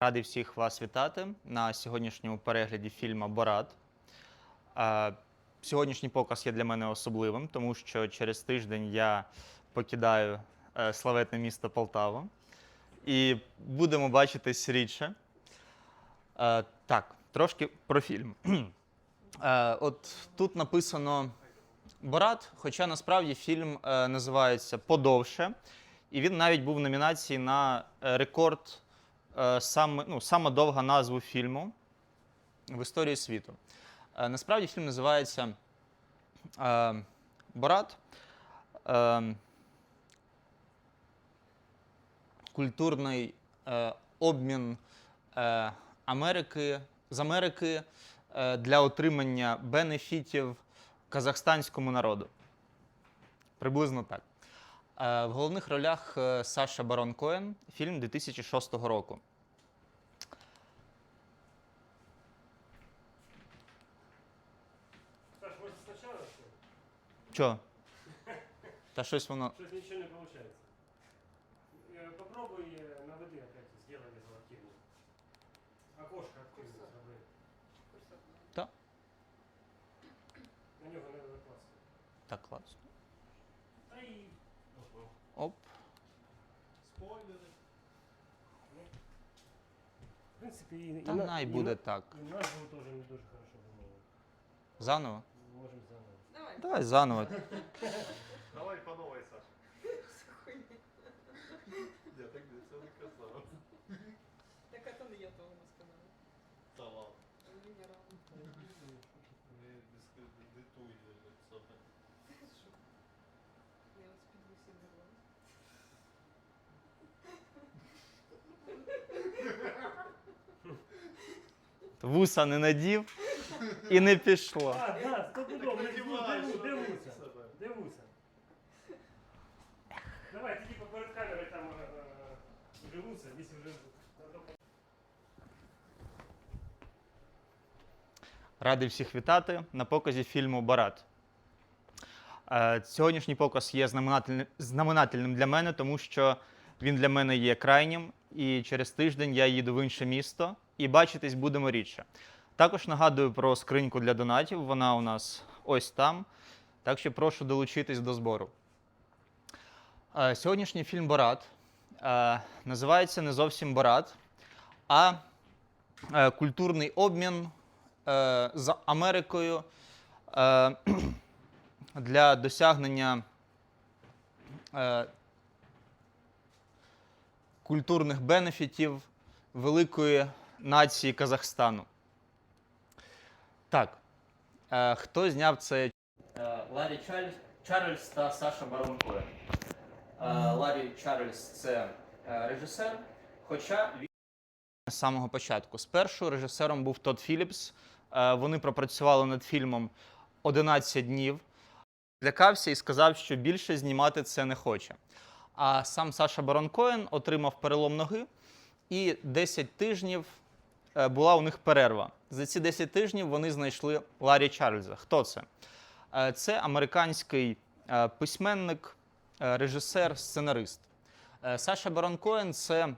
Радий всіх вас вітати на сьогоднішньому перегляді фільму Борат. Сьогоднішній показ є для мене особливим, тому що через тиждень я покидаю е, славетне місто Полтаву і будемо бачитись рідше. Е, Так, трошки про фільм. Е, От тут написано Борат, хоча насправді фільм називається Подовше, і він навіть був в номінації на рекорд саме, ну, саме довга назву фільму в історії світу. Е, Насправді фільм називається е, Борат. Е, Культурний е, обмін е, Америки з Америки е, для отримання бенефітів казахстанському народу. Приблизно так. Е, В головних ролях е, Саша Барон Коен, фільм 2006 року. Саш, может сначала что? Чо? Та щось воно. Что-то ничего не получается. Э, Попробуй э, на воды опять сделай это активно. Окошко активно сделай. Та. На него надо закласться. Так, класно. Да и... в принципе, и, Та на- най и буде на- так. и назву тоже не дуже хорошо думаю. Заново? Можем заново. Давай Давай заново. Давай по новой, Саша. Я так це не казав. Так это не я того не сказала. Та ладно. Венера. Не дискредитуй себе. Я вас підвисила. Вуса не надів і не пішло. А, да, стопудово, дивуся. себе. Дивуся. Давай, тоді перед камерою там е, живуться, якщо вже... Радий всіх вітати на показі фільму Барат. Е, Сьогоднішній показ є знаменательним, знаменательним для мене, тому що він для мене є крайнім, і через тиждень я їду в інше місто і бачитись будемо рідше. Також нагадую про скриньку для донатів. Вона у нас ось там. Так що прошу долучитись до збору. Е, Сьогоднішній фільм Борат е, називається не зовсім Борат, а е, культурний обмін з Америкою для досягнення культурних бенефітів великої нації Казахстану. Так. Е, хто зняв це? Е, Ларі Чарльз, Чарльз та Саша Барон. Е, Ларі Чарльз це е, режисер, хоча він з самого початку. Спершу режисером був Тодд Філіпс. Е, Вони пропрацювали над фільмом 11 днів. Злякався і сказав, що більше знімати це не хоче. А сам Саша Барон Коен отримав перелом ноги, і 10 тижнів була у них перерва. За ці 10 тижнів вони знайшли Ларі Чарльза. Хто це? Е, Це американський е, письменник, е, режисер, сценарист. Е, Саша Барон Коен це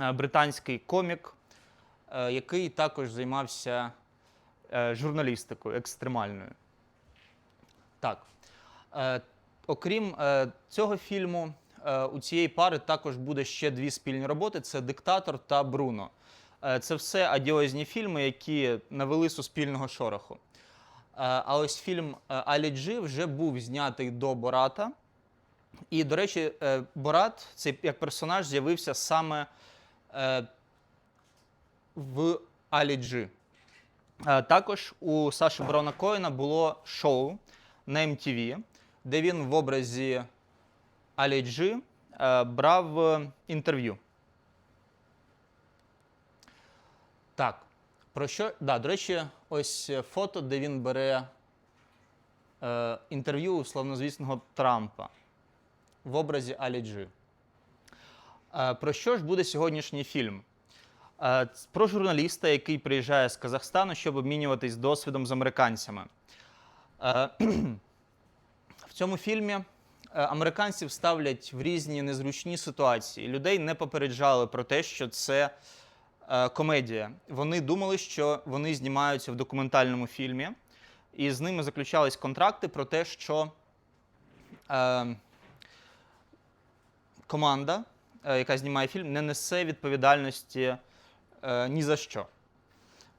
е, британський комік, е, який також займався е, журналістикою екстремальною. Так. Е, Окрім е, цього фільму, е, у цієї пари також буде ще дві спільні роботи: це Диктатор та Бруно. Е, Це все адіозні фільми, які навели суспільного шороху. Е, А ось фільм е, Алі Джи вже був знятий до Бората. І, до речі, Борат, цей як персонаж, з'явився саме в Алі Джи. Також у Саші Барона Коїна було шоу на MTV, де він в образі Алі Джи брав інтерв'ю. Так. Про що? Да, до речі, ось е, фото, де він бере е, інтерв'ю у славнозвісного Трампа в образі Алі Джи. Е, про що ж буде сьогоднішній фільм? Е, Про журналіста, який приїжджає з Казахстану, щоб обмінюватись досвідом з американцями. Е, В цьому фільмі е, американців ставлять в різні незручні ситуації. Людей не попереджали про те, що це комедія. Вони думали, що вони знімаються в документальному фільмі, і з ними заключались контракти про те, що е, команда, е, яка знімає фільм, не несе відповідальності е, ні за що.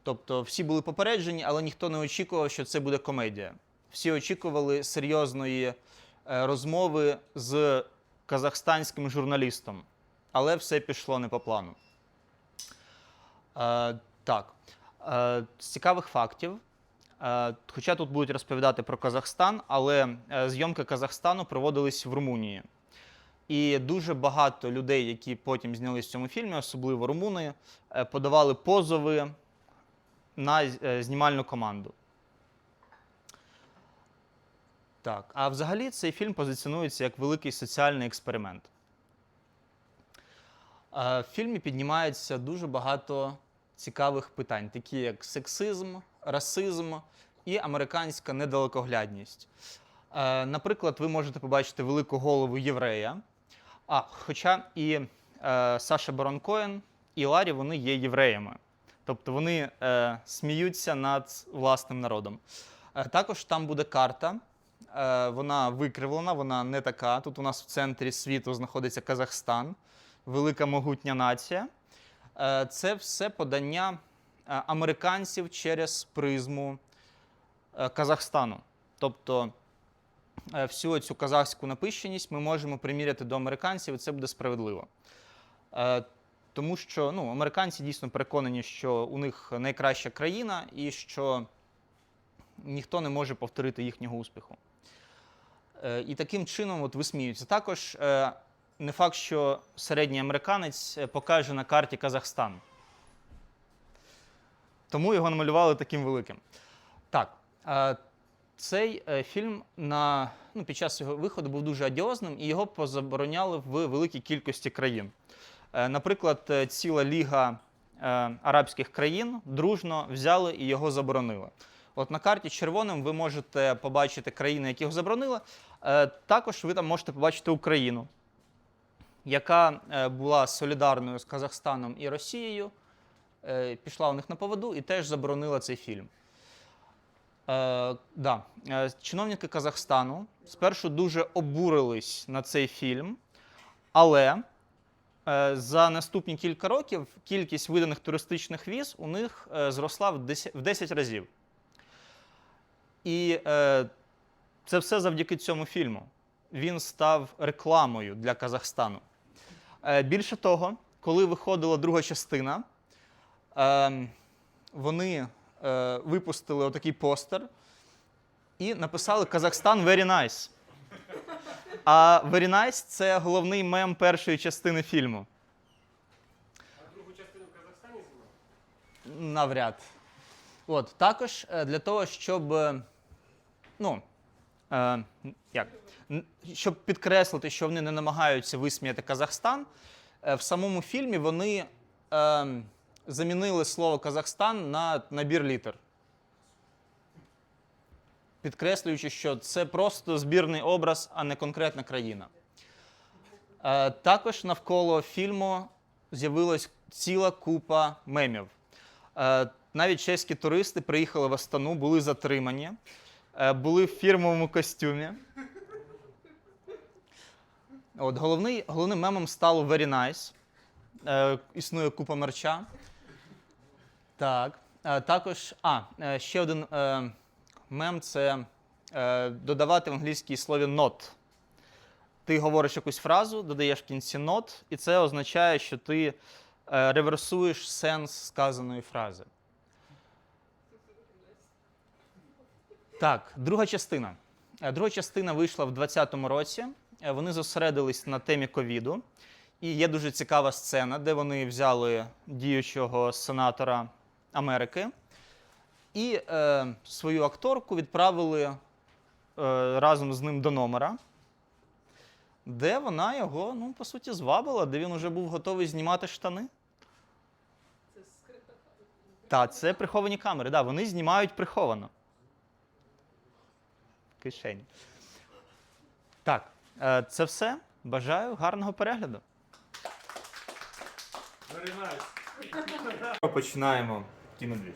Тобто всі були попереджені, але ніхто не очікував, що це буде комедія. Всі очікували серйозної е, розмови з казахстанським журналістом, але все пішло не по плану. Е, так, е, з цікавих фактів. Е, хоча тут будуть розповідати про Казахстан, але зйомки Казахстану проводились в Румунії. І дуже багато людей, які потім знялись в цьому фільмі, особливо румуни, подавали позови на знімальну команду. Так, а взагалі цей фільм позиціонується як великий соціальний експеримент. В фільмі піднімається дуже багато цікавих питань, такі як сексизм, расизм і американська недалекоглядність. Е, Наприклад, ви можете побачити велику голову єврея. А, хоча і е, Саша Барон і Ларі вони є євреями. Тобто вони е, сміються над власним народом. Е, також там буде карта. Е, вона викривлена, вона не така. Тут у нас в центрі світу знаходиться Казахстан, велика могутня нація. Е, це все подання е, американців через призму е, Казахстану. Тобто всю цю казахську напищеність ми можемо приміряти до американців, і це буде справедливо. Тому що ну, американці дійсно переконані, що у них найкраща країна і що ніхто не може повторити їхнього успіху. І таким чином от висміються. Також не факт, що середній американець е, покаже на карті Казахстан. Тому його намалювали таким великим. Так, е, цей е, фільм на, ну, під час його виходу був дуже адіозним, і його позабороняли в великій кількості країн. Наприклад, ціла ліга арабських країн дружно взяли і його заборонили. От на карті червоним ви можете побачити країни, які його заборонили. Також ви там можете побачити Україну, яка е, була солідарною з Казахстаном і Росією, е, пішла у них на поводу і теж заборонила цей фільм. Е, да. Е, Чиновники Казахстану спершу дуже обурились на цей фільм, але за наступні кілька років кількість виданих туристичних віз у них зросла в 10, в 10 разів. І е, це все завдяки цьому фільму. Він став рекламою для Казахстану. Е, більше того, коли виходила друга частина, е, вони е, випустили отакий постер і написали Казахстан very nice. А very nice – це головний мем першої частини фільму. А другу частину в Казахстані? Навряд. От, також е, для того, щоб, ну, е, як, щоб підкреслити, що вони не намагаються висміяти Казахстан, е, в самому фільмі вони е, замінили слово Казахстан на набір літер. Підкреслюючи, що це просто збірний образ, а не конкретна країна. Е, також навколо фільму з'явилась ціла купа мемів. Е, Навіть чеські туристи приїхали в Астану, були затримані, були в фірмовому костюмі. От, головний, головним мемом стало Very Nice. Е, Існує купа мерча. Так. Е, Також, а, е, ще один е, мем це е, додавати в англійській слові not. Ти говориш якусь фразу, додаєш в кінці not, і це означає, що ти е, реверсуєш сенс сказаної фрази. Так, друга частина. Е, Друга частина вийшла в 2020 році. Е, Вони зосередились на темі ковіду. І є дуже цікава сцена, де вони взяли діючого сенатора Америки і е, свою акторку відправили е, разом з ним до номера, де вона його, ну, по суті, звабила, де він вже був готовий знімати штани. Це скрита. Так, це приховані камери. Да, вони знімають приховано. Кишені. Так, е, це все. Бажаю гарного перегляду. Починаємо кінодвіж.